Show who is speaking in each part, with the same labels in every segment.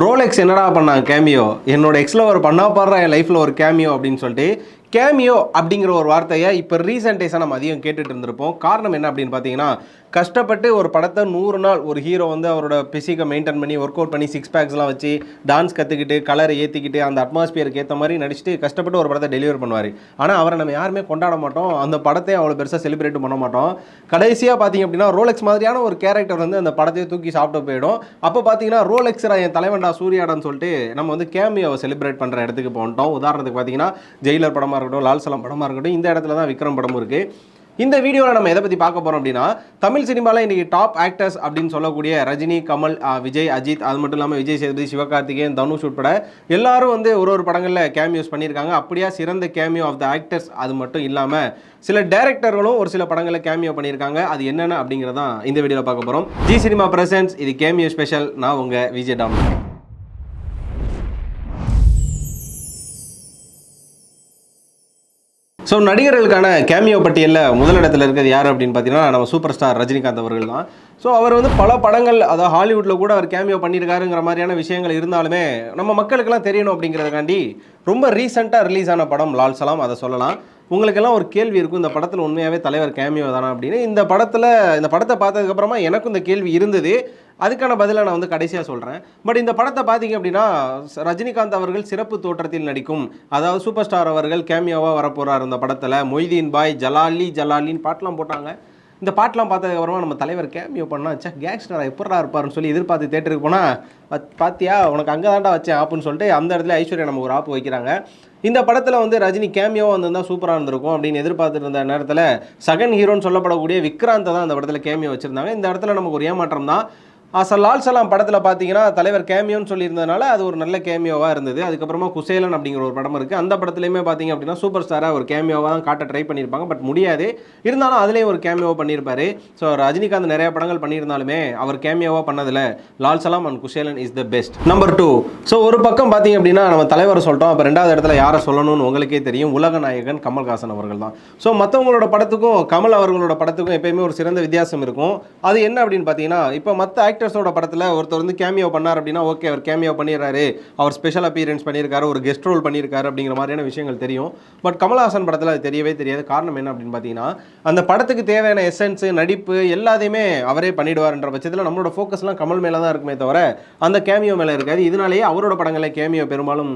Speaker 1: Rolex என்னடா பண்ணாங்க cameo என்னோட எக்ஸில் ஒரு பண்ணா பாடுறா என் லைஃப்பில் ஒரு கேமியோ அப்படின்னு சொல்லிட்டு கேமியோ அப்படிங்கிற ஒரு வார்த்தையை இப்போ ரீசெண்ட் டேஸாக நம்ம அதிகம் கேட்டுட்டு இருந்திருப்போம். காரணம் என்ன அப்படின்னு பார்த்தீங்கன்னா கஷ்டப்பட்டு ஒரு படத்தை நூறு நாள் ஒரு ஹீரோ வந்து அவரோட பிசிக்கை மெயின்டைன் பண்ணி ஒர்க் அவுட் பண்ணி சிக்ஸ் பேக்ஸ்லாம் வச்சு டான்ஸ் கற்றுக்கிட்டு கலரை ஏற்றிக்கிட்டு அந்த அட்மாஸ்பியருக்கு ஏற்ற மாதிரி நடிச்சுட்டு கஷ்டப்பட்டு ஒரு படத்தை டெலிவர் பண்ணுவார். ஆனால் அவரை நம்ம யாருமே கொண்டாட மாட்டோம். அந்த படத்தை அவ்வளோ பெருசாக செலிப்ரேட் பண்ண மாட்டோம். கடைசியாக பார்த்தீங்க அப்படின்னா ரோலெக்ஸ் மாதிரியான ஒரு கேரக்டர் வந்து அந்த படத்தையே தூக்கி சாப்பிட்டு போயிடும். அப்போ பார்த்தீங்கன்னா ரோலெக்ஸரா என் தலைவன்டா சூர்யாடான்னு சொல்லிட்டு நம்ம வந்து கேமியோவை செலிப்ரேட் பண்ணுற இடத்துக்கு போன்ட்டோம் உதாரணத்துக்கு பார்த்தீங்கன்னா ஜெயிலர் படமாக இருக்கட்டும் லால் சலம் படமாக இருக்கட்டும் இந்த இடத்துல தான் விக்ரம் படமும் இருக்குது இந்த வீடியோவில் நம்ம எதை பற்றி பார்க்க போகிறோம் அப்படின்னா தமிழ் சினிமாவில் இன்றைக்கி டாப் ஆக்டர்ஸ் அப்படின்னு சொல்லக்கூடிய ரஜினி கமல் விஜய் அஜித் அது மட்டும் இல்லாமல் விஜய் சேதுபதி சிவகார்த்திகேயன் தனுஷ் உட்பட எல்லாரும் வந்து ஒரு ஒரு படங்களில் கேமியோஸ் பண்ணியிருக்காங்க. அப்படியே சிறந்த கேமியோ ஆஃப் த ஆக்டர்ஸ் அது மட்டும் இல்லாமல் சில டேரக்டர்களும் ஒரு சில படங்களில் கேமியோ பண்ணியிருக்காங்க. அது என்னென்ன அப்படிங்கிறதான் இந்த வீடியோவில் பார்க்க போகிறோம் ஜி சினிமா பிரசன்ஸ் இது கேமியோ ஸ்பெஷல் நான் உங்கள் விஜய் டாம். ஸோ நடிகர்களுக்கான கேமியோ பட்டியலில் முதலிடத்தில் இருக்கிறது யார் அப்படின்னு பார்த்தீங்கன்னா நம்ம சூப்பர் ஸ்டார் ரஜினிகாந்த் அவர்கள் தான். ஸோ அவர் வந்து பல படங்கள் அதாவது ஹாலிவுட்டில் கூட அவர் கேமியோ பண்ணியிருக்காருங்கிற மாதிரியான விஷயங்கள் இருந்தாலுமே நம்ம மக்களுக்கெல்லாம் தெரியணும் அப்படிங்கிறதுக்காண்டி ரொம்ப ரீசெண்டாக ரிலீஸ் ஆன படம் லால் சலாம் அதை சொல்லலாம். உங்களுக்கெல்லாம் ஒரு கேள்வி இருக்கும் இந்த படத்தில் உண்மையாகவே தலைவர் கேமியோ தானா அப்படின்னு. இந்த படத்தில் இந்த படத்தை பார்த்ததுக்கப்புறமா எனக்கும் இந்த கேள்வி இருந்தது. அதுக்கான பதிலை நான் வந்து கடைசியாக சொல்கிறேன் பட் இந்த படத்தை பார்த்தீங்க அப்படின்னா ரஜினிகாந்த் அவர்கள் சிறப்பு தோற்றத்தில் நடிக்கும். அதாவது சூப்பர் ஸ்டார் அவர்கள் கேமியோவாக வரப்போகிறார் இந்த படத்தில். மொய்தீன் பாய் ஜலாலி ஜலாலின்னு பாட்டெலாம் போட்டாங்க. இந்த பாட்டெலாம் பார்த்ததுக்கப்புறமா நம்ம தலைவர் கேமியோ பண்ணா சே கேங்ஸ்டராக எப்படா இருப்பாருன்னு சொல்லி எதிர்பார்த்து தேட்டருக்கு போனால் பாத்தியா உனக்கு அங்கே தாண்டா வச்சேன் ஆப்புன்னு சொல்லிட்டு அந்த இடத்துல ஐஸ்வர்யா நம்ம ஒரு ஆப்பு வைக்கிறாங்க. இந்த படத்தில் வந்து ரஜினி கேமியோ வந்திருந்தா சூப்பராக இருந்திருக்கும் அப்படின்னு எதிர்பார்த்துட்டு இருந்த நேரத்தில் சகன் ஹீரோன்னு சொல்லப்படக்கூடிய விக்ராந்தை தான் அந்த படத்தில் கேமியோ வச்சுருந்தாங்க. இந்த இடத்துல நமக்கு ஒரு ஏமாற்றம் தான். அசல் லால் சலாம் படத்தில் பார்த்தீங்கன்னா தலைவர் கேமியோன்னு சொல்லியிருந்ததுனால அது ஒரு நல்ல கேமியோவாக இருந்தது. அதுக்கப்புறமா குசேலன் அப்படிங்கிற ஒரு படம் இருக்குது அந்த படத்துலையுமே பார்த்தீங்க அப்படின்னா சூப்பர் ஸ்டாராக ஒரு கேமியோவாக தான் காட்ட ட்ரை பண்ணியிருப்பாங்க. பட் முடியாது. இருந்தாலும் அதுலேயும் ஒரு கேமியோவாக பண்ணியிருப்பார். ஸோ ரஜினிகாந்த் நிறைய படங்கள் பண்ணியிருந்தாலுமே அவர் கேமியோவாக பண்ணதில் Lal Salaam and Kuselan is the best number two so ஒரு பக்கம் பார்த்தீங்க அப்படின்னா நம்ம தலைவர் சொல்லிட்டோம் அப்போ ரெண்டாவது இடத்துல யாரை சொல்லணும்னு உங்களுக்கே தெரியும். உலக நாயகன் கமல்ஹாசன் அவர்கள் தான். ஸோ மற்றவங்களோட படத்துக்கும் கமல் அவர்களோட படத்துக்கும் எப்பயுமே ஒரு சிறந்த வித்தியாசம் இருக்கும். அது என்ன அப்படின்னு பார்த்தீங்கன்னா இப்போ மற்ற ஆக்டர்ஸோட படத்தில் ஒருத்தர் வந்து கேமியோ பண்ணார் அப்படின்னா ஓகே அவர் கேமியோ பண்ணிடுறாரு. அவர் ஸ்பெஷல் அப்பியரன்ஸ் பண்ணியிருக்காரு ஒரு கெஸ்ட் ரோல் பண்ணியிருக்காரு அப்படிங்கிற மாதிரியான விஷயங்கள் தெரியும். பட் கமல்ஹாசன் படத்தில் அது தெரியவே தெரியாது. காரணம் என்ன அப்படின்னு பார்த்தீங்கன்னா அந்த படத்துக்கு தேவையான எசன்ஸு நடிப்பு எல்லாத்தையுமே அவரே பண்ணிடுவார்ன்ற பட்சத்தில் நம்மளோட ஃபோக்கஸ்லாம் கமல் மேலே தான் இருக்குமே தவிர அந்த கேமியோ மேலே இருக்காது. இதனாலேயே அவரோட படங்களை கேமியோ பெரும்பாலும்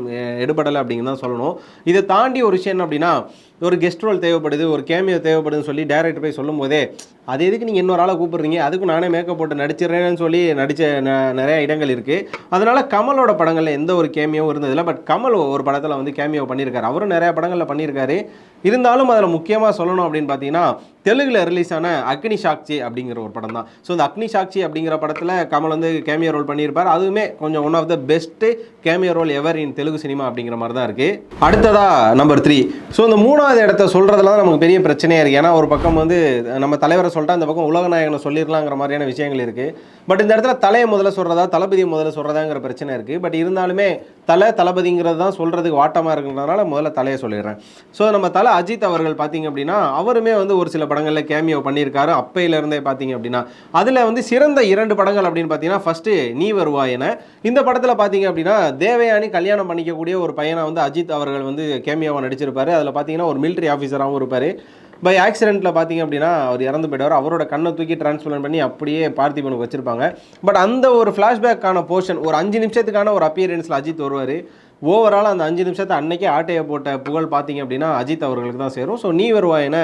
Speaker 1: எடுபடலை அப்படின்னு தான் சொல்லணும். இதை தாண்டி ஒரு விஷயம் என்ன அப்படின்னா ஒரு கெஸ்ட் ரோல் தேவைப்படுது ஒரு கேமியோ தேவைப்படுதுன்னு சொல்லி டேரக்டர் போய் சொல்லும் போதே அது எதுக்கு நீங்கள் இன்னொரு ஆளை கூப்பிட்றீங்க? அதுக்கும் நானே மேக்கப் போட்டு நடிச்சிடுறேன்னு சொல்லி நடித்த நிறைய இடங்கள் இருக்குது அதனால் கமலோட படங்களில் எந்த ஒரு கேமியோவும் இருந்ததில்லை. பட் கமல் ஒரு படத்தில் வந்து கேமியோ பண்ணியிருக்காரு. அவரும் நிறைய படங்களில் பண்ணியிருக்காரு. இருந்தாலும் அதில் முக்கியமாக சொல்லணும் அப்படின்னு பார்த்தீங்கன்னா தெலுங்கில் ரிலீஸ் ஆன அக்னி சாக்சி அப்படிங்கிற ஒரு படம் தான். ஸோ இந்த அக்னி சாக்சி அப்படிங்கிற படத்தில் கமல் வந்து கேமியோ ரோல் பண்ணியிருப்பார். அதுவுமே கொஞ்சம் one of the best cameo role ever in Telugu cinema அப்படிங்கிற மாதிரி தான் இருக்குது அடுத்ததாக நம்பர் த்ரீ ஸோ இந்த மூணாவது இடத்த சொல்கிறதுல தான் நமக்கு பெரிய பிரச்சனையாக இருக்குது ஏன்னா ஒரு பக்கம் வந்து நம்ம தலைவரை சொல்லிட்டா அந்த பக்கம் உலகநாயகனை சொல்லிடலாங்கிற மாதிரியான விஷயங்கள் இருக்குது பட் இந்த இடத்துல தலையை முதல்ல சொல்கிறதா தளபதியை முதல்ல சொல்கிறதாங்கிற பிரச்சனை இருக்குது பட் இருந்தாலுமே தலை தளபதிங்கிறது தான் சொல்கிறதுக்கு வாட்டமாக இருக்கிறதுனால முதல்ல தலையை சொல்லிடுறேன். ஸோ நம்ம தலை அஜித் அவர்கள் பார்த்தீங்க அப்படின்னா அவருமே வந்து ஒரு சில படங்களில் கேமியோ பண்ணியிருக்காரு. அப்பையிலேருந்தே பார்த்தீங்க அப்படின்னா. அதில் வந்து சிறந்த இரண்டு படங்கள் அப்படின்னு பார்த்தீங்கன்னா ஃபஸ்ட்டு நீ வருவா என. இந்த படத்தில் பார்த்தீங்க அப்படின்னா தேவயானி கல்யாணம் பண்ணிக்கக்கூடிய ஒரு பையனை வந்து அஜித் அவர்கள் வந்து கேமியோவாக நடிச்சிருப்பார். அதில் பார்த்தீங்கன்னா ஒரு மிலிட்ரி ஆஃபீஸராகவும் இருப்பார். பை ஆக்சிடென்ட்டில் பார்த்தீங்க அப்படின்னா அவர் இறந்து போயிடுவார். அவரோட கண்ணை தூக்கி டிரான்ஸ்பிளன் பண்ணி அப்படியே பார்த்திபனுக்கு வச்சிருப்பாங்க. பட் அந்த ஒரு ஃப்ளாஷ்பேக்கான போர்ஷன் ஒரு அஞ்சு நிமிஷத்துக்கான ஒரு அப்பியரன்ஸில் அஜித் வருவார். ஓவரால் அந்த அஞ்சு நிமிஷத்தை அன்னைக்கே ஆட்டையை போட்ட புகழ் பார்த்தீங்க அப்படின்னா அஜித் அவர்களுக்கு தான் சேரும். ஸோ நீ வருவாயின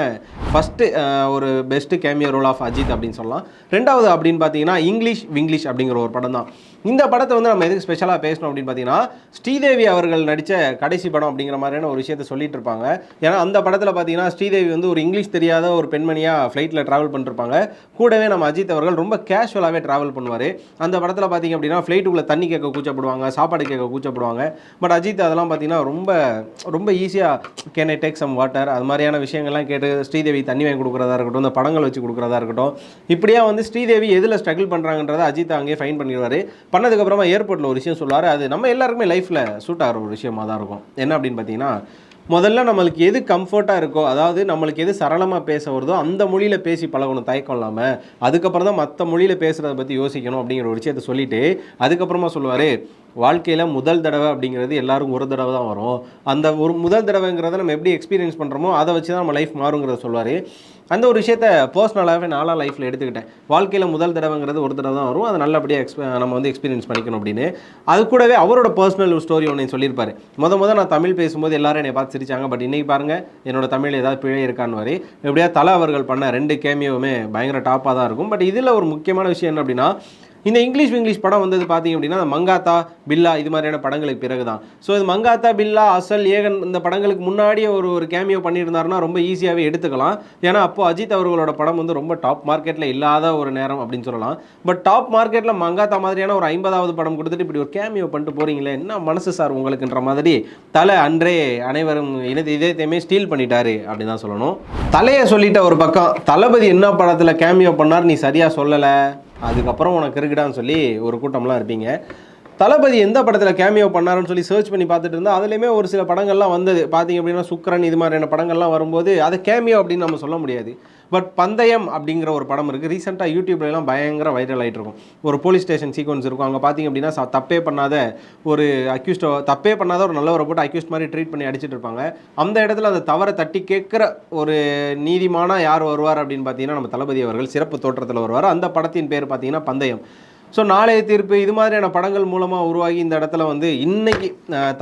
Speaker 1: ஃபஸ்ட்டு ஒரு best cameo role of Ajith அப்படின்னு சொல்லலாம். ரெண்டாவது அப்படின்னு பார்த்தீங்கன்னா இங்கிலீஷ் விங்கிலீஷ் அப்படிங்கிற ஒரு படம் தான். இந்த படத்தை வந்து நம்ம எதுக்கு ஸ்பெஷலாக பேசணும் அப்படின்னு பார்த்தீங்கன்னா ஸ்ரீதேவி அவர்கள் நடித்த கடைசி படம் அப்படிங்கிற மாதிரியான ஒரு விஷயத்த சொல்லிட்டு இருப்பாங்க. ஏன்னா அந்த படத்தில் பார்த்தீங்கன்னா ஸ்ரீதேவி வந்து ஒரு இங்கிலீஷ் தெரியாத ஒரு பெண்மணியாக ஃப்ளைட்டில் ட்ராவல் பண்ணிருப்பாங்க கூடவே நம்ம அஜித் அவர்கள் ரொம்ப கேஷுவலாகவே ட்ராவல் பண்ணுவார். அந்த படத்தில் பார்த்தீங்க அப்படின்னா ஃப்ளைட்டுக்குள்ளே தண்ணி கேட்க கூச்சப்படுவாங்க சாப்பாடு கேட்க கூச்சப்படுவாங்க. பட் அஜித் அதெல்லாம் பார்த்தீங்கன்னா ரொம்ப ரொம்ப ஈஸியாக can I take some water அது மாதிரியான விஷயங்கள்லாம் கேட்டு ஸ்ரீதேவி தண்ணி வாங்கி கொடுக்குறதா இருக்கட்டும் இந்த படங்கள் வச்சு கொடுக்குறதா இருக்கட்டும் இப்படியா வந்து ஸ்ரீதேவி எதில் ஸ்ட்ரகிள் பண்ணுறாங்கன்றதை அஜித் அங்கேயே ஃபைன் பண்ணிடுவார். பண்ணதுக்கப்புறமா ஏர்போர்ட்டில் ஒரு விஷயம் சொல்லுவார். அது நம்ம எல்லாருக்குமே லைஃப்பில் சூட் ஆகிற ஒரு விஷயமா தான் இருக்கும். என்ன அப்படின்னு பார்த்தீங்கன்னா முதல்ல நம்மளுக்கு எது கம்ஃபர்ட்டாக இருக்கோ அதாவது நம்மளுக்கு எது சரளமாக பேச வருதோ அந்த மொழியில் பேசி பழகணும் தயக்கம் இல்லாமல் அதுக்கப்புறம் தான் மற்ற மொழியில் பேசுகிறத பற்றி யோசிக்கணும் அப்படிங்கிற ஒரு விஷயத்த சொல்லிட்டு அதுக்கப்புறமா சொல்லுவார் வாழ்க்கையில் முதல் தடவை அப்படிங்கிறது எல்லாரும் ஒரு தடவை தான் வரும். அந்த ஒரு முதல் தடவைங்கிறத நம்ம எப்படி எக்ஸ்பீரியன்ஸ் பண்ணுறோமோ அதை வச்சு தான் நம்ம லைஃப் மாறுங்கிறத சொல்லுவார் அந்த ஒரு விஷயத்த பர்சனலாகவே நாளாக லைஃப்பில் எடுத்துக்கிட்டேன். வாழ்க்கையில் முதல் தடவைங்கிறது ஒரு தடவை தான் வரும். அதை நல்லபடியாக எக்ஸ்ப நம்ம வந்து எக்ஸ்பீரியன்ஸ் பண்ணிக்கணும் அப்படின்னு. அது கூடவே அவரோட பர்சனல் ஸ்டோரி ஒன்று சொல்லியிருப்பார். முத முத நான் தமிழ் பேசும்போது எல்லாரும் என்னை பார்த்து சிரிச்சாங்க. பட் இன்றைக்கி பாருங்கள் என்னோட தமிழ் ஏதாவது பிழை இருக்கான்னு வரை எப்படியா தலை அவர்கள் பண்ண ரெண்டு கேமியோவுமே பயங்கர டாப்பாக தான் இருக்கும். பட் இதில் ஒரு முக்கியமான விஷயம் என்ன அப்படின்னா இந்த இங்கிலீஷ் இங்கிலீஷ் படம் வந்தது பார்த்தீங்க அப்படின்னா மங்காத்தா பில்லா இது மாதிரியான படங்களுக்கு பிறகு தான் ஸோ இது மங்காத்தா பில்லா அசல் ஏகன் இந்த படங்களுக்கு முன்னாடியே ஒரு ஒரு கேமியோ பண்ணியிருந்தாருன்னா ரொம்ப ஈஸியாகவே எடுத்துக்கலாம். ஏன்னா அப்போ அஜித் அவர்களோட படம் வந்து ரொம்ப டாப் மார்க்கெட்டில் இல்லாத ஒரு நேரம் அப்படின்னு சொல்லலாம். பட் டாப் மார்க்கெட்டில் மங்காத்தா மாதிரியான ஒரு ஐம்பதாவது படம் கொடுத்துட்டு இப்படி ஒரு கேமியோ பண்ணிட்டு போகிறீங்களே என்ன மனசு சார் உங்களுக்குன்ற மாதிரி? தலை அன்றே அனைவரும் இனது இதயத்தையுமே ஸ்டீல் பண்ணிட்டாரு அப்படின்னு தான் சொல்லணும். தலையை சொல்லிட்ட ஒரு பக்கம் தளபதி என்ன படத்தில் கேமியோ பண்ணார் நீ சரியாக சொல்லலை? அதுக்கப்புறம் உனக்கு இருக்குடான்னு சொல்லி ஒரு கூட்டம்லாம் இருப்பீங்க. தளபதி எந்த படத்தில் கேமியோ பண்ணாருன்னு சொல்லி சர்ச் பண்ணி பார்த்துட்டு இருந்தால் அதுலேயுமே ஒரு சில படங்கள்லாம் வந்தது. பார்த்தீங்க அப்படின்னா சுக்கரன் இது மாதிரியான படங்கள்லாம் வரும்போது அதை கேமியோ அப்படின்னு நம்ம சொல்ல முடியாது. பட் பந்தயம் அப்படிங்கிற ஒரு படம் இருக்குது ரீசெண்டாக யூடியூப்லலாம் பயங்கர வைரல் ஆகிட்டு இருக்கும். ஒரு போலீஸ் ஸ்டேஷன் சீக்வன்ஸ் இருக்கும். அங்கே பார்த்தீங்க அப்படின்னா தப்பே பண்ணாத ஒரு அக்யூஸ்டோ தப்பே பண்ணாத ஒரு நல்லவரை போட்டு அக்யூஸ்ட் மாதிரி ட்ரீட் பண்ணி அடிச்சிட்டு இருப்பாங்க. அந்த இடத்துல அந்த தவறை தட்டி கேட்குற ஒரு நீதிமானா யார் வருவார் அப்படின்னு பார்த்தீங்கன்னா நம்ம தளபதி அவர்கள் சிறப்பு தோற்றத்தில் வருவார். அந்த படத்தின் பேர் பார்த்தீங்கன்னா பந்தயம். ஸோ நாளைய தீர்ப்பு இது மாதிரியான படங்கள் மூலமாக உருவாகி இந்த இடத்துல வந்து இன்றைக்கி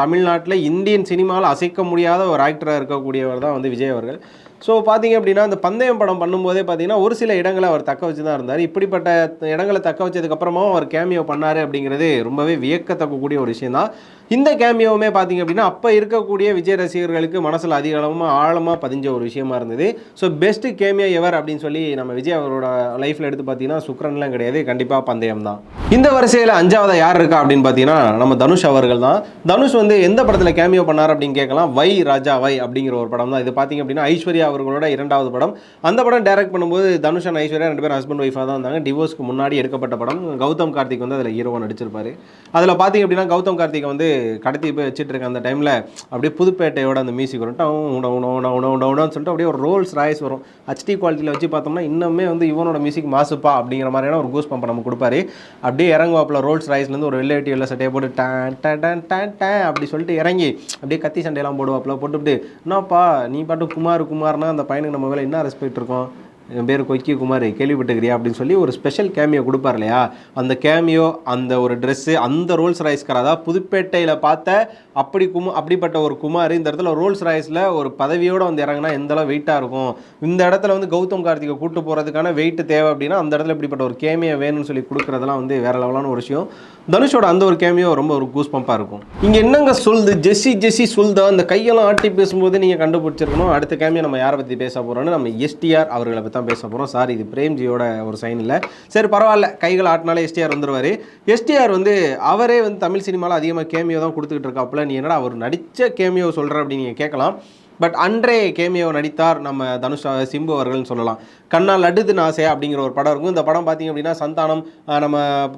Speaker 1: தமிழ்நாட்டில் இந்தியன் சினிமாவில் அசைக்க முடியாத ஒரு ஆக்டராக இருக்கக்கூடியவர் தான் வந்து விஜய் அவர்கள். ஸோ பார்த்தீங்க அப்படின்னா அந்த பந்தயம் படம் பண்ணும்போதே பார்த்தீங்கன்னா ஒரு சில இடங்களை அவர் தக்க வச்சு தான் இருந்தார். இப்படிப்பட்ட இடங்களை தக்க வச்சதுக்கப்புறமாவும் அவர் கேமியோ பண்ணார் அப்படிங்கிறது ரொம்பவே வியக்கத்தக்கக்கூடிய ஒரு விஷயம் தான் இந்த கேமியோவுமே பார்த்தீங்க அப்படின்னா அப்போ இருக்கக்கூடிய விஜய் ரசிகர்களுக்கு மனசில் அதிக அளவுமா ஆழமாக பதிஞ்ச ஒரு விஷயமா இருந்தது. ஸோ பெஸ்ட் கேமியோ எவர் அப்படின்னு சொல்லி நம்ம விஜய் அவரோட லைஃப்பில் எடுத்து பார்த்தீங்கன்னா சுக்ரன்லாம் கிடையாது. கண்டிப்பாக பந்தயம் தான் இந்த வரிசையில் அஞ்சாவதாக யார் இருக்கா அப்படின்னு பார்த்தீங்கன்னா நம்ம தனுஷ் அவர்கள் தான் தனுஷ் வந்து எந்த படத்தில் கேமியோ பண்ணார் அப்படின்னு கேட்கலாம். வை ராஜா வை அப்படிங்கிற ஒரு படம் தான் இது பார்த்தீங்க அப்படின்னா ஐஸ்வர்யா அவர்களோட இரண்டாவது படம். அந்த படம் டைரக்ட் பண்ணும்போது தனுஷ் அண்ட் ஐஸ்வர்யா ரெண்டு பேரும் ஹஸ்பண்ட் ஒய்ஃபாக தான் இருந்தாங்க. டிவோர்ஸ்க்கு முன்னாடி எடுக்கப்பட்ட படம். கௌதம் கார்த்திக் வந்து அதில் ஹீரோவாக நடிச்சிருப்பாரு. அதில் பார்த்தீங்க அப்படின்னா கௌதம் கார்த்திக் வந்து கடத்தி போய் வச்சுட்டு இருக்க அந்த டைமில் அப்படியே புதுப்பேட்டையோட அந்த மியூசிக் வரும். டவு உட உட உட சொல்லிட்டு அப்படியே ஒரு ரோல்ஸ் ராய்ஸ் வரும். ஹச்டி குவாலிட்டியில் வச்சு பார்த்தோம்னா இன்னுமே வந்து இவனோட மியூசிக் மாசுப்பா அப்படிங்கிற மாதிரியான ஒரு கூஸ் பம்பை நம்ம கொடுப்பாரு. அப்படியே இறங்குவாப்பில் ரோல்ஸ் ராய்ஸ்லேருந்து ஒரு வெள்ளை வெட்டி வெள்ளை சட்டையை போட்டு டேன் டேன் டேன் டேன் அப்படி சொல்லிட்டு இறங்கி அப்படியே கத்தி சண்டையெல்லாம் போடுவாப்பில் போட்டுவிட்டு என்னப்பா நீ பாட்டு குமார் குமார்னா அந்த பையனுக்கு நம்ம மேலே என்ன ரெஸ்பெக்ட் இருக்கும் என் பேர் கொக்கி குமார் கேள்விப்பட்டுக்கிறியா அப்படின்னு சொல்லி ஒரு ஸ்பெஷல் கேமியோ கொடுப்பார் இல்லையா அந்த கேமியோ அந்த ஒரு ட்ரெஸ்ஸு அந்த ரோல்ஸ் ராய்ஸ்கார் அதாவது புதுப்பேட்டையில் பார்த்த அப்படி குமா அப்படிப்பட்ட ஒரு குமார் இந்த இடத்துல ரோல்ஸ் ராய்ஸில் ஒரு பதவியோடு வந்து இறங்கினா எந்தளவு வெயிட்டாக இருக்கும்? இந்த இடத்துல வந்து கௌதம் கார்த்திகை கூட்டு போகிறதுக்கான வெயிட் தேவை அப்படின்னா அந்த இடத்துல இப்படிப்பட்ட ஒரு கேமியோ வேணும்னு சொல்லி கொடுக்குறதெல்லாம் வந்து வேறு லெவலான ஒரு விஷயம். தனுஷோட அந்த ஒரு கேமியோ ரொம்ப ஒரு கூஸ் பம்பாக இருக்கும். இங்கே என்னங்க சொல்லுது? ஜெஸ்ஸி ஜெஸ்ஸி சொல்தா அந்த கையெல்லாம் ஆட்டி பேசும்போது நீங்கள் கண்டுபிடிச்சிருக்கணும். அடுத்த கேமியோ நம்ம யாரை பற்றி பேச போகிறோன்னு நம்ம எஸ்டிஆர் அவர்களை பற்றி தான் பேச போகிறோம் சார் இது பிரேம்ஜியோட ஒரு சைன் இல்லை. சரி பரவாயில்ல. கைகள் ஆட்டினாலே எஸ்டிஆர் வந்துருவார். எஸ்டிஆர் வந்து அவரே வந்து தமிழ் சினிமாவில் அதிகமாக கேமியோ தான் கொடுத்துக்கிட்டு இருக்காப்புல. நீ என்னடா அவர் நடித்த கேமியோ சொல்கிற அப்படின்னு நீங்கள் கேட்கலாம். பட் அன்றே கேமியோ நடித்தார் நம்ம தனுஷ் சிம்பு அவர்கள்னு சொல்லலாம். கண்ணால் அடுது ஆசையா அப்படிங்கிற ஒரு படம் இருக்கும். இந்த படம் பார்த்தீங்க அப்படின்னா சந்தானம் நம்ம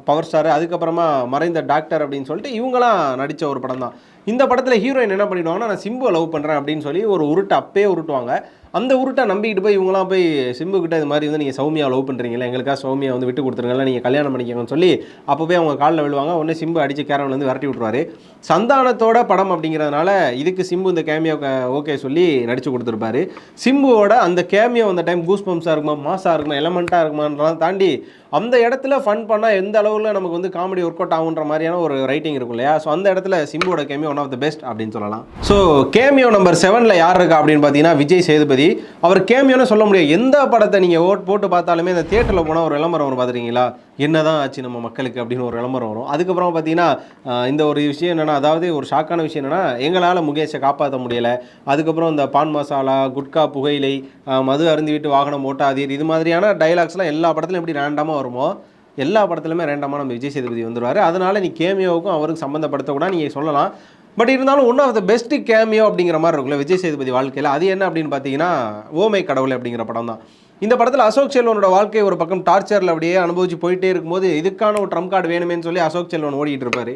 Speaker 1: பவர் ஸ்டார் அதுக்கப்புறமா மறைந்த டாக்டர் அப்படின்னு சொல்லிட்டு இவங்களாம் நடித்த ஒரு படம் தான். இந்த படத்தில் ஹீரோயின் என்ன பண்ணிடுவாங்கன்னா நான் சிம்பு லவ் பண்ணுறேன் அப்படின்னு சொல்லி ஒரு உருட்டை அப்பயே உருட்டுவாங்க. அந்த உருட்டை நம்பிக்கிட்டு போய் இவங்களாம் போய் சிம்பு கிட்ட இது மாதிரி வந்து நீங்கள் சௌமியா லவ் பண்ணுறீங்களா எங்களுக்காக சௌமியா வந்து விட்டு கொடுத்துருங்களா நீங்கள் கல்யாணம் பண்ணிக்கோங்கன்னு சொல்லி அப்போ போய் அவங்க காலில் விழுவாங்க. உடனே சிம்பு அடித்து கேரவன் வந்து விரட்டி விட்ருவாரு சந்தானத்தோட படம் அப்படிங்கிறதுனால இதுக்கு சிம்பு இந்த கேமியோ ஓகே சொல்லி நடித்து கொடுத்துருப்பாரு. சிம்புவோட அந்த கேமியோ அந்த டைம் கூஸ் பம்ப்ஸாக இருக்குமா மாசாக இருக்குமா எலமெண்ட்டாக இருக்குமான்றலாம் தாண்டி அந்த இடத்துல ஃபன் பண்ணால் எந்த அளவில் நமக்கு வந்து காமெடி ஒர்க் அவுட் ஆகுன்ற மாதிரியான ஒரு ரைட்டிங் இருக்கும் இல்லையா? ஸோ அந்த இடத்துல சிம்புவோட cameo one of the best அப்படின்னு சொல்லலாம். ஸோ கேமியோ நம்பர் செவனில் யார் இருக்கா அப்படின்னு பார்த்தீங்கன்னா விஜய் சேதுபதி. அவர் கேமியோன்னு சொல்ல முடியாது. எந்த படத்தை நீங்கள் ஓட் போட்டு பார்த்தாலுமே இந்த தியேட்டரில் போனால் ஒரு விளம்பரம் வரும் பார்த்துருக்கீங்களா? என்னதான் ஆச்சு நம்ம மக்களுக்கு அப்படின்னு ஒரு விளம்பரம் வரும். அதுக்கப்புறம் பார்த்தீங்கன்னா இந்த ஒரு விஷயம் என்னென்னா அதாவது ஒரு ஷாக்கான விஷயம் என்னென்னா எங்களால் முகேஷை காப்பாற்ற முடியலை. அதுக்கப்புறம் இந்த பான் மசாலா குட்கா புகையிலை மது அருந்து விட்டு வாகனம் ஓட்டாதீர் இது மாதிரியான டைலாக்ஸ்லாம் எல்லா படத்துலையும் எப்படி ரேண்டமாக வருமோ? எல்லா படத்துலையுமே ரேண்டமாக நம்ம விஜய் சேதுபதி வந்துடுவார் அதனால் நீ கேமியோவுக்கும் அவருக்கு சம்மந்தப்படுத்தக்கூட நீங்கள் சொல்லலாம். பட் இருந்தாலும் one of the best cameo அப்படிங்கிற மாதிரி இருக்குல்ல விஜய் சேதுபதி வாழ்க்கையில். அது என்ன அப்படின்னு பார்த்தீங்கன்னா ஓமை கடவுளை அப்படிங்கிற படம் தான். இந்த படத்தில் அசோக் செல்வனோட வாழ்க்கை ஒரு பக்கம் டார்ச்சரில் அப்படியே அனுபவிச்சு போயிட்டே இருக்கும்போது இதுக்கான ஒரு ட்ரம் கார்டு வேணுமேன்னு சொல்லி அசோக் செல்வன் ஓடிட்டு இருப்பார்.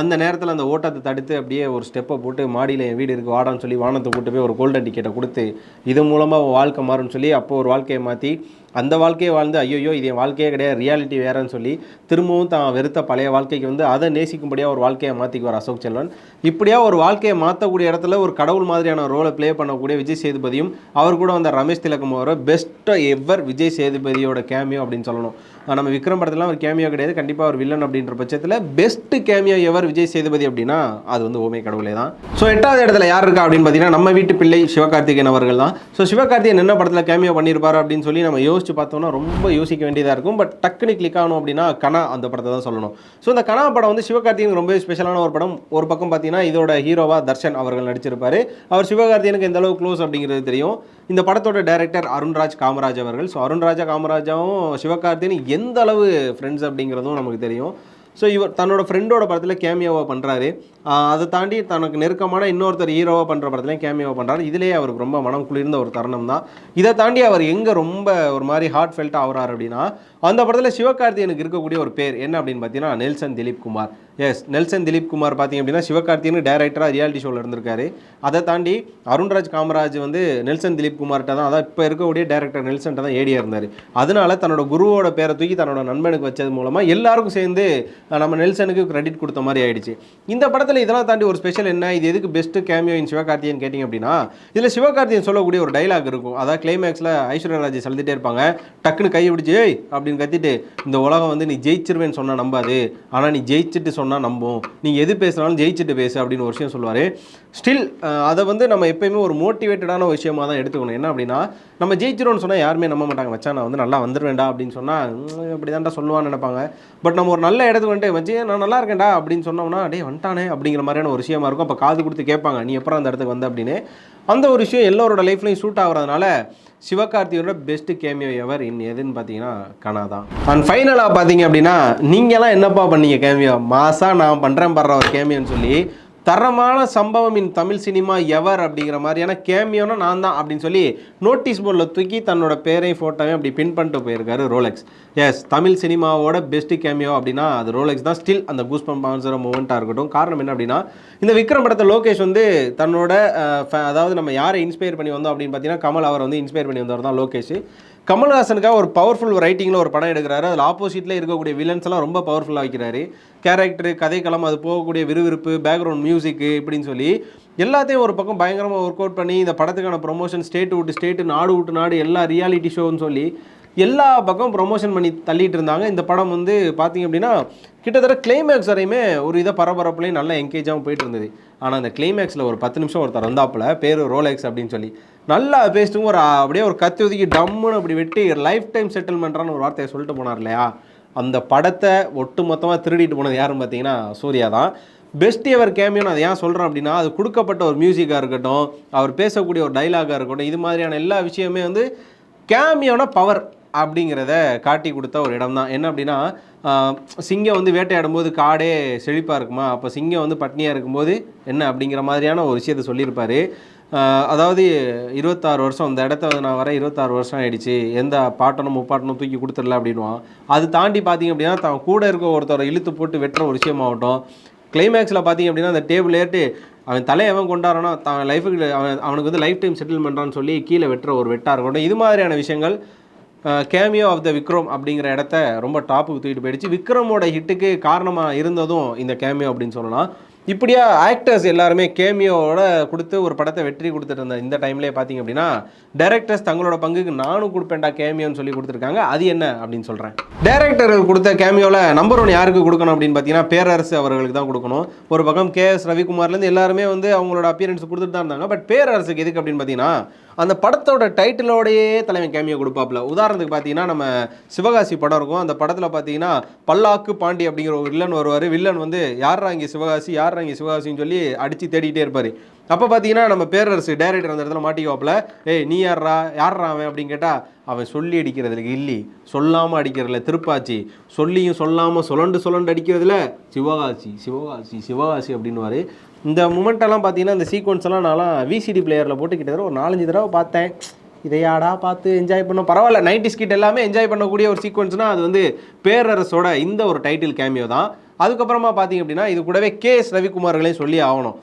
Speaker 1: அந்த நேரத்தில் அந்த ஓட்டத்தை தடுத்து அப்படியே ஒரு ஸ்டெப்பை போட்டு மாடியில் என் வீடு இருக்குது வாடான்னு சொல்லி வானத்தை கூட்டு போய் ஒரு கோல்டன் டிக்கெட்டை கொடுத்து இது மூலமாக வாழ்க்கை மாறும்னு சொல்லி அப்போ ஒரு வாழ்க்கையை மாற்றி அந்த வாழ்க்கையை வாழ்ந்து ஐயோ இது என் வாழ்க்கையே கிடையாது ரியாலிட்டி வேறன்னு சொல்லி திரும்பவும் தான் வெறுத்த பழைய வாழ்க்கைக்கு வந்து அதை நேசிக்கும்படியாக ஒரு வாழ்க்கையை மாற்றிக்குவார் அசோக் செல்வன். இப்படியா ஒரு வாழ்க்கையை மாற்றக்கூடிய இடத்துல ஒரு கடவுள் மாதிரியான ரோலை ப்ளே பண்ணக்கூடிய விஜய் சேதுபதியும் அவர் கூட வந்த ரமேஷ் திலகம் அவரை பெஸ்ட்டாக எவர் விஜய் சேதுபதியோட கேமியோ அப்படின்னு சொல்லணும். நம்ம விக்ரம் படத்துலாம் ஒரு கேமியோ கிடையாது. கண்டிப்பாக ஒரு வில்லன் அப்படின்ற பட்சத்தில் best cameo ever Vijay Sethupathi அப்படின்னா அது வந்து ஓமே கடவுளே தான். ஸோ எட்டாவது இடத்துல யார் இருக்கா அப்படின்னு பார்த்தீங்கன்னா நம்ம வீட்டு பிள்ளை சிவகார்த்திகேயன் அவர்கள் தான். ஸோ சிவகார்த்திகேயன் என்ன படத்தில் கேமியோ பண்ணியிருப்பார் அப்படின்னு சொல்லி நம்ம யோசிச்சு பார்த்தோம்னா ரொம்ப யோசிக்க வேண்டியதாக இருக்கும். பட் டக்குனு கிளிக் ஆகணும் அப்படின்னா கனா அந்த படத்தை தான் சொல்லணும். ஸோ இந்த கனா படம் வந்து சிவகார்த்திகேயன் ரொம்ப ஸ்பெஷலான ஒரு படம். ஒரு பக்கம் பார்த்தீங்கன்னா இதோட ஹீரோவா தர்ஷன் அவர்கள் நடிச்சிருப்பார். அவர் சிவகார்த்திகேனுக்கு எந்த அளவுக்கு க்ளோஸ் அப்படிங்கிறது தெரியும். இந்த படத்தோட டைரக்டர் அருண்ராஜ் காமராஜ் அவர்கள். ஸோ அருண்ராஜா காமராஜாவும் சிவகார்த்திகேயன் எந்த அளவு ஃப்ரெண்ட்ஸ் அப்படிங்கிறதும் நமக்கு தெரியும். ஸோ இவர் தன்னோட ஃப்ரெண்டோட படத்தில் கேமியோவாக பண்ணுறாரு அதை தாண்டி தனக்கு நெருக்கமான இன்னொருத்தர் ஹீரோவாக பண்ணுற படத்துலையும் கேமியோவாக பண்ணுறாரு இதுலேயே அவருக்கு ரொம்ப மனம் குளிர்ந்த ஒரு தருணம் தான். இதை தாண்டி அவர் எங்கே ரொம்ப ஒரு மாதிரி ஹார்ட் ஃபெல்ட்டாக ஆகுறாரு அப்படின்னா அந்த படத்தில் சிவகார்த்திகேயனுக்கு இருக்கக்கூடிய ஒரு பேர் என்ன அப்படின்னு பார்த்தீங்கன்னா நெல்சன் திலீப் குமார். எஸ் நெல்சன் திலீப் குமார் பார்த்தீங்க அப்படின்னா சிவகார்த்திகேயன் டேரக்டராக ரியாலிட்டி ஷோவில் இருந்திருக்காரு. அதை தாண்டி அருண்ராஜ் காமராஜ் வந்து நெல்சன் திலீப் குமார்கிட்ட தான் அதான் இப்போ இருக்கக்கூடிய டேரக்டர் நெல்சன்ட்ட தான் ஏடியாக இருந்தார். அதனால தன்னோட குருவோட பேரை தூக்கி தன்னோட நண்பனுக்கு வச்சது மூலமாக எல்லாருக்கும் சேர்ந்து நம்ம நெல்சனுக்கு கிரெடிட் கொடுத்த மாதிரி ஆயிடுச்சு. இந்த படத்தில் இதெல்லாம் தாண்டி ஒரு ஸ்பெஷல் என்ன இது எதுக்கு பெஸ்ட் கேமியோ இன் சிவகார்த்தியன் கேட்டிங்க அப்படின்னா இதில் சிவகார்த்தியன் சொல்லக்கூடிய ஒரு டைலாக் இருக்கும். அதாவது கிளைமேக்ஸில் ஐஸ்வர்யா ராஜ் செலுத்திட்டே இருப்பாங்க. டக்குன்னு கை பிடிச்சி ஏய்! அப்படின்னு கத்திட்டு இந்த உலகம் வந்து நீ ஜெயிச்சிருவேன்னு சொன்னால் நம்பாது. ஆனால் நீ ஜெயிச்சுட்டு சொன்னால் நம்பும். நீ எது பேசுனாலும் ஜெயிச்சுட்டு பேசு அப்படின்னு ஒரு விஷயம் சொல்லுவார். ஸ்டில் அதை வந்து நம்ம எப்பயுமே ஒரு மோட்டிவேட்டடான ஒரு விஷயமா தான் எடுத்துக்கணும். என்ன அப்படின்னா நம்ம ஜெயிச்சிரோன்னு சொன்னால் யாருமே நம்ப மாட்டாங்க. மச்சான் நான் வந்து நல்லா வந்துருவேன்டா அப்படின்னு சொன்னால் இப்படி தான்டா சொல்லுவான்னு நினைப்பாங்க. பட் நம்ம ஒரு நல்ல இடத்துக்கு வந்துட்டு மச்சி நான் நல்லா இருக்கேன்டா அப்படின்னு சொன்னோம்னா அடே வந்துட்டானே அப்படிங்கிற மாதிரியான ஒரு விஷயமா இருக்கும். அப்போ காது கொடுத்து கேட்பாங்க நீ எப்பறம் அந்த இடத்துக்கு வந்த? அப்படின்னு. அந்த ஒரு விஷயம் எல்லோரோட லைஃப்லையும் சூட் ஆகிறதுனால சிவகார்த்தியோட பெஸ்ட்டு கேமியோ எவர் இன் எதுன்னு பார்த்தீங்கன்னா கனா தான் அண்ட் ஃபைனலாக பார்த்தீங்க அப்படின்னா நீங்களாம் என்னப்பா பண்ணீங்க கேமியோ மாதம் நான் பண்ணுறேன் படுற ஒரு கேமியோன்னு சொல்லி தரமான சம்பவம் இன் தமிழ் சினிமா எவர் அப்படிங்கிற மாதிரியான கேமியோனா நான் தான் அப்படின்னு சொல்லி நோட்டீஸ் போர்டில் தூக்கி தன்னோட பேரையும் ஃபோட்டோவையும் அப்படி பின் பண்ணிட்டு போயிருக்காரு ரோலெக்ஸ் எஸ் தமிழ் சினிமாவோட பெஸ்ட் கேமியோ அப்படின்னா அது ரோலெக்ஸ் தான். ஸ்டில் அந்த கூஸ்பம் பான்சர மூமெண்ட்டாக இருக்கட்டும். காரணம் என்ன அப்படின்னா இந்த விக்ரம் படத்தை லோகேஷ் வந்து தன்னோட அதாவது நம்ம யாரை இன்ஸ்பயர் பண்ணி வந்தோம் அப்படின்னு பார்த்தீங்கன்னா கமல் அவர் வந்து இன்ஸ்பயர் பண்ணி வந்தவர் தான் லோகேஷ். கமல்ஹாசனுக்காக ஒரு பவர்ஃபுல் ரைட்டிங்கில் ஒரு படம் எடுக்கிறாரு. அதில் ஆப்போசிட்டில் இருக்கக்கூடிய வில்லன்ஸ் எல்லாம் ரொம்ப பவர்ஃபுல்லாக வைக்கிறாரு. கேரக்டர் கதைக்களம் அது போகக்கூடிய விறுவிறுப்பு பேக்ரவுண்ட் மியூசிக்கு இப்படின்னு சொல்லி எல்லாத்தையும் ஒரு பக்கம் பயங்கரமாக ஒர்க் அவுட் பண்ணி இந்த படத்துக்கான ப்ரொமோஷன் ஸ்டேட் விட்டு ஸ்டேட்டு நாடு விட்டு நாடு எல்லா ரியாலிட்டி ஷோன்னு சொல்லி எல்லா பக்கம் ப்ரொமோஷன் பண்ணி தள்ளிட்டு இருந்தாங்க. இந்த படம் வந்து பார்த்தீங்க அப்படின்னா கிட்டத்தட்ட கிளைமேக்ஸ் வரையுமே ஒரு இதை பரபரப்புலையும் நல்லா என்கேஜாகவும் போயிட்டு இருந்தது. ஆனால் அந்த கிளைமேக்ஸில் ஒரு பத்து நிமிஷம் ஒருத்தர் வந்தாப்பில் பேர் ரோலெக்ஸ் அப்படின்னு சொல்லி. நல்லா பேசிட்டு ஒரு அப்படியே ஒரு கத்தி ஒதுக்கி டம்முன்னு அப்படி வெட்டி லைஃப் டைம் செட்டில்மெண்ட்றான்னு ஒரு வார்த்தையை சொல்லிட்டு போனார் இல்லையா? அந்த படத்தை ஒட்டு மொத்தமாக திருடிட்டு போனது யாருன்னு பார்த்தீங்கன்னா சூர்யா தான். பெஸ்ட் எவர் கேமியோன்னு அதை ஏன் சொல்கிறேன் அப்படின்னா அது கொடுக்கப்பட்ட ஒரு மியூசிக்காக இருக்கட்டும் அவர் பேசக்கூடிய ஒரு டைலாகாக இருக்கட்டும் இது மாதிரியான எல்லா விஷயமே வந்து கேமியோன பவர் அப்படிங்கிறத காட்டி கொடுத்த ஒரு இடம் தான் என்ன அப்படின்னா சிங்கம் வந்து வேட்டையாடும் போது காடே செழிப்பாக இருக்குமா? அப்போ சிங்கம் வந்து பட்னியாக இருக்கும்போது என்ன அப்படிங்கிற மாதிரியான ஒரு விஷயத்தை சொல்லியிருப்பார். அதாவது இருபத்தாறு வருஷம் அந்த இடத்த வந்து நான் வர இருபத்தாறு வருஷம் ஆயிடுச்சு. எந்த பாட்டனும் முப்பாட்டனும் தூக்கி கொடுத்துடல அப்படின்வான் அது தாண்டி பார்த்தீங்க அப்படின்னா தான் கூட இருக்க ஒருத்தரை இழுத்து போட்டு வெட்டுற ஒரு விஷயமாகட்டும். கிளைமேக்ஸில் பார்த்தீங்க அப்படின்னா அந்த டேபிள் ஏட்டு அவன் தலையவன் எவன் கொண்டாடுறானோ தான் லைஃபுக்கு அவன் அவனுக்கு வந்து லைஃப் டைம் செட்டில் பண்ணுறான்னு சொல்லி கீழே வெட்டுற ஒரு வெட்டாக இருக்கட்டும். இது மாதிரியான விஷயங்கள் கேமியோ ஆஃப் த விக்ரம் அப்படிங்கிற இடத்த ரொம்ப டாப்புக்கு தூக்கிட்டு போயிடுச்சு. விக்ரமோட ஹிட்டுக்கு காரணமாக இருந்ததும் இந்த கேமியோ அப்படின்னு சொல்லலாம். இப்படியா ஆக்டர்ஸ் எல்லாருமே கேமியோவோட கொடுத்து ஒரு படத்தை வெற்றி கொடுத்துட்டு இருந்த இந்த டைம்லேயே பார்த்தீங்க அப்படின்னா டேரக்டர்ஸ் தங்களோட பங்குக்கு நானும் கொடுப்பேன்டா கேமியோன்னு சொல்லி கொடுத்துருக்காங்க. அது என்ன அப்படின்னு சொல்கிறேன் டைரக்டர்கள் கொடுத்த கேமியோவில் நம்பர் ஒன் யாருக்கு கொடுக்கணும் அப்படின்னு பார்த்தீங்கன்னா பேரரசு அவர்களுக்கு தான் கொடுக்கணும். ஒரு பக்கம் கே எஸ் ரவிக்குமார்லேருந்து எல்லாருமே வந்து அவங்களோட அப்பியரன்ஸ் கொடுத்துட்டு தான் இருந்தாங்க. பட் பேரரசுக்கு எதுக்கு அப்படின்னு பார்த்தீங்கன்னா அந்த படத்தோட டைட்டிலோடையே தலைவன் கேமியோ கொடுப்பாப்புல. உதாரணத்துக்கு பார்த்தீங்கன்னா நம்ம சிவகாசி படம் இருக்கும். அந்த படத்தில் பார்த்தீங்கன்னா பல்லாக்கு பாண்டி அப்படிங்கிற ஒரு வில்லன் வருவார். வில்லன் வந்து யாரா இங்கே சிவகாசி? யார் இங்கே சிவகாசின்னு சொல்லி அடித்து தேடிக்கிட்டே இருப்பார். அப்போ பார்த்தீங்கன்னா நம்ம பேரரசு டைரக்டர் அந்த இடத்துல மாட்டிக்குவாப்புல. ஏய் நீ யார்றா? யார்ரா அவன்? அப்படின்னு கேட்டால் அவன் சொல்லி அடிக்கிறதுல இல்லி சொல்லாமல் அடிக்கிறதுல திருப்பாச்சி. சொல்லியும் சொல்லாமல் சொலண்டு சொலண்டு அடிக்கிறதுல சிவகாசி சிவகாசி சிவகாசி அப்படின்னுவாரு. இந்த மூமெண்ட்டெல்லாம் பார்த்தீங்கன்னா இந்த சீக்வன்ஸ் எல்லாம் நான்லாம் விசிடி பிளேயரில் போட்டு கிட்டத்தட்ட ஒரு நாலஞ்சு தடவை பார்த்தேன். இதையாடா பார்த்து என்ஜாய் பண்ண பரவாயில்ல நைன்டி ஸ்கிட் எல்லாமே என்ஜாய் பண்ணக்கூடிய ஒரு சீக்வன்ஸ்னால் அது வந்து பேரரசோட இந்த ஒரு டைட்டில் கேமியோ தான். அதுக்கப்புறமா பார்த்தீங்க அப்படின்னா இது கூடவே கே எஸ் ரவிக்குமார்களையும் சொல்லி ஆகணும்.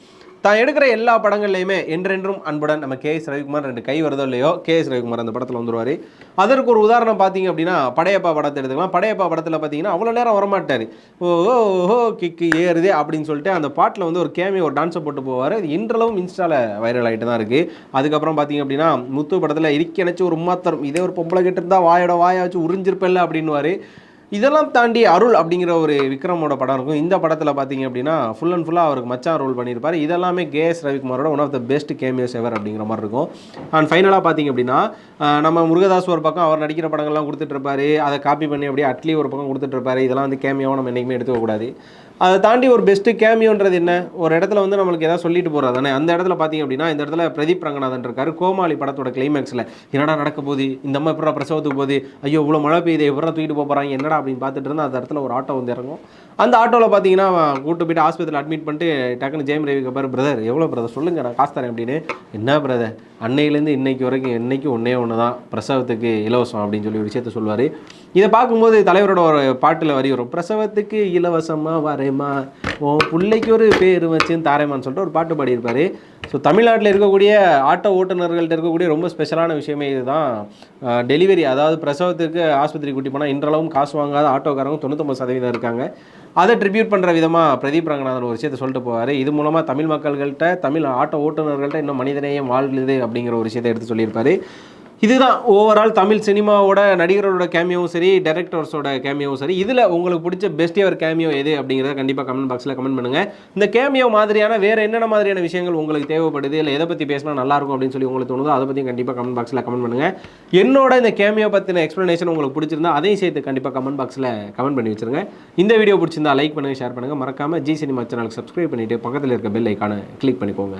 Speaker 1: தான் எடுக்கிற எல்லா படங்கள்லையுமே என்றென்றும் அன்புடன் நம்ம கே எஸ் ரவிக்குமார் ரெண்டு கை வருதோ இல்லையோ கே எஸ் ரவிக்குமார் அந்த படத்தில் வந்துருவார். அதற்கு ஒரு உதாரணம் பார்த்தீங்க அப்படின்னா படையப்பா படத்தை எடுத்துக்கலாம். படையப்பா படத்தில் பார்த்தீங்கன்னா அவ்வளோ நேரம் வரமாட்டார். ஓ ஓ கிக்கு ஏறுதே அப்படின்னு சொல்லிட்டு அந்த பாட்டில் வந்து ஒரு கேமி ஒரு டான்ஸை போட்டு போவார். அது இன்றளவும் இன்ஸ்டாவில் வைரல் ஆகிட்டு தான் இருக்குது அதுக்கப்புறம் பார்த்தீங்க அப்படின்னா முத்து படத்தில் இரிக்கணைச்சு ஒரு மாத்திரம் இதே ஒரு பொம்பளை கிட்ட இருந்தால் வாயோட வாயை வச்சு உறிஞ்சிருப்பல்ல அப்படின்னுவார். இதெல்லாம் தாண்டி அருள் அப்படிங்கிற ஒரு விக்ரமோட படம் இருக்கும். இந்த படத்தில் பார்த்தீங்க அப்படின்னா ஃபுல் அண்ட் ஃபுல்லாக அவருக்கு மச்சான் ரோல் பண்ணியிருப்பார். இதெல்லாமே K S ரவிக்குமாரோட one of the best cameos ever அப்படிங்கிற மாதிரி இருக்கும். அண்ட் ஃபைனலாக பார்த்தீங்க அப்படின்னா நம்ம முருகதாஸ் ஒரு பக்கம் அவர் நடிக்கிற படங்கள்லாம் கொடுத்துட்டு இருப்பாரு. அதை காப்பி பண்ணி அப்படியே அட்லி ஒரு பக்கம் கொடுத்துட்டு இருப்பாரு. இதெல்லாம் வந்து கேமியாவும் நம்ம என்றைக்குமே எடுத்துக்கக்கூடாது அதை தாண்டி ஒரு பெஸ்ட்டு கேமியோன்றது என்ன? ஒரு இடத்துல வந்து நம்மளுக்கு எதாவது சொல்லிட்டு போகிறது தானே? அந்த இடத்துல பார்த்தீங்க அப்படின்னா இந்த இடத்துல பிரதீப் ரங்கநாதன் இருக்காரு கோமாளி படத்தோட கிளைமேக்ஸில் என்னடா நடக்க போகுது? இந்த அம்மா எப்படா பிரசவத்துக்கு போகுது? ஐயோ இவ்வளோ மழை பெய்யுது எப்படா தூக்கிட்டு போக போகிறாங்க என்னடா அப்படின்னு பார்த்துட்டு இருந்தால் அந்த இடத்துல ஒரு ஆட்டோ வந்து இறங்கும். அந்த ஆட்டோவில் பார்த்தீங்கன்னா அவன் கூட்டு போயிட்டு ஆஸ்பத்திரியில் அட்மிட் பண்ணிட்டு டக்குன்னு ஜெயம் ரவி பாரு பிரதர் எவ்வளோ பிரதர் சொல்லுங்கள் நான் காசு தரேன் அப்படின்னு. என்ன பிரதர் அன்னையிலேருந்து இன்னைக்கு வரைக்கும் என்னைக்கு ஒன்றே ஒன்று தான் பிரசவத்துக்கு இலவசம் அப்படின்னு சொல்லி ஒரு விஷயத்த சொல்லுவார். இதை பார்க்கும்போது தலைவரோட ஒரு பாட்டில் வரி வரும் பிரசவத்துக்கு இலவசமாக வரேம்மா உன் பிள்ளைக்கு ஒரு பேர் வச்சுன்னு தாரேமான்னு சொல்லிட்டு ஒரு பாட்டு பாடியிருப்பார். ஸோ தமிழ்நாட்டில் இருக்கக்கூடிய ஆட்டோ ஓட்டுநர்கள்ட்ட இருக்கக்கூடிய ரொம்ப ஸ்பெஷலான விஷயமே இதுதான். டெலிவரி அதாவது பிரசவத்துக்கு ஆஸ்பத்திரி கூட்டி போனால் இன்றளவும் காசு வாங்காத ஆட்டோக்காரங்க தொண்ணூத்தொம்பது சதவீதம் இருக்காங்க. அதை ட்ரிபியூட் பண்ணுற விதமாக பிரதீப் ரங்கநாதன் ஒரு விஷயத்தை சொல்லிட்டு போவார். இது மூலமாக தமிழ் மக்கள்கள்ட்ட தமிழ் ஆட்டோ ஓட்டுநர்கள்ட்ட இன்னும் மனிதநேயம் வாழ்கிறது அப்படிங்கிற ஒரு விஷயத்தை எடுத்து சொல்லியிருப்பார். இதுதான் ஓவரால் தமிழ் சினிமாவோட நடிகரோட கேமியோவும் சரி டேரக்டர்ஸோட கேமியோவும் சரி இதில் உங்களுக்கு பிடிச்ச பெஸ்ட் எவர் கேமியோ எது அப்படிங்கிறத கண்டிப்பாக கமெண்ட் பாக்ஸில் கமெண்ட் பண்ணுங்கள் இந்த கேமியோ மாதிரியான வேறு என்னென்ன மாதிரியான விஷயங்கள் உங்களுக்கு தேவைப்படுது இல்லை எதை பற்றி பேசினா நல்லாயிருக்கும் அப்படின்னு சொல்லி உங்களுக்கு தோணுதோ அதை பற்றி கண்டிப்பாக கமெண்ட் பாக்ஸில் கமெண்ட் பண்ணுங்கள் என்னோட இந்த கேமியோ பற்றின எக்ஸ்ப்ளனேஷன் உங்களுக்கு பிடிச்சிருந்தா அதையும் சேர்த்து கண்டிப்பாக கமெண்ட் பாக்ஸில் கமெண்ட் பண்ணி வச்சுருங்க. இந்த வீடியோ பிடிச்சிருந்தா லைக் பண்ணுங்கள் ஷேர் பண்ணுங்கள் மறக்காமல் ஜி சினிமா சேனலுக்கு சப்ஸ்கிரைப் பண்ணிவிட்டு பக்கத்தில் இருக்க பெல் ஐக்கானை கிளிக் பண்ணிக்கோங்க.